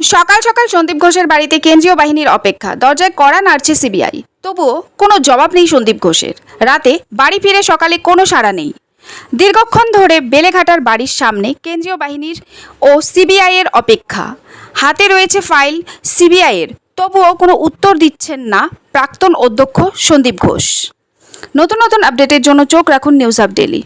সকাল সকাল সন্দীপ ঘোষের বাড়িতে কেন্দ্রীয় বাহিনীর অপেক্ষা। দরজায় কড়া নাড়ছে সিবিআই। তবুও কোনো জবাব নেই সন্দীপ ঘোষের। রাতে বাড়ি ফিরে সকালে কোনো সাড়া নেই। দীর্ঘক্ষণ ধরে বেলেঘাটার বাড়ির সামনে কেন্দ্রীয় বাহিনীর ও সিবিআই এর অপেক্ষা। হাতে রয়েছে ফাইল সিবিআই এর। তবুও কোনো উত্তর দিচ্ছেন না প্রাক্তন অধ্যক্ষ সন্দীপ ঘোষ। নতুন নতুন আপডেটের জন্য চোখ রাখুন নিউজ আপ ডেলি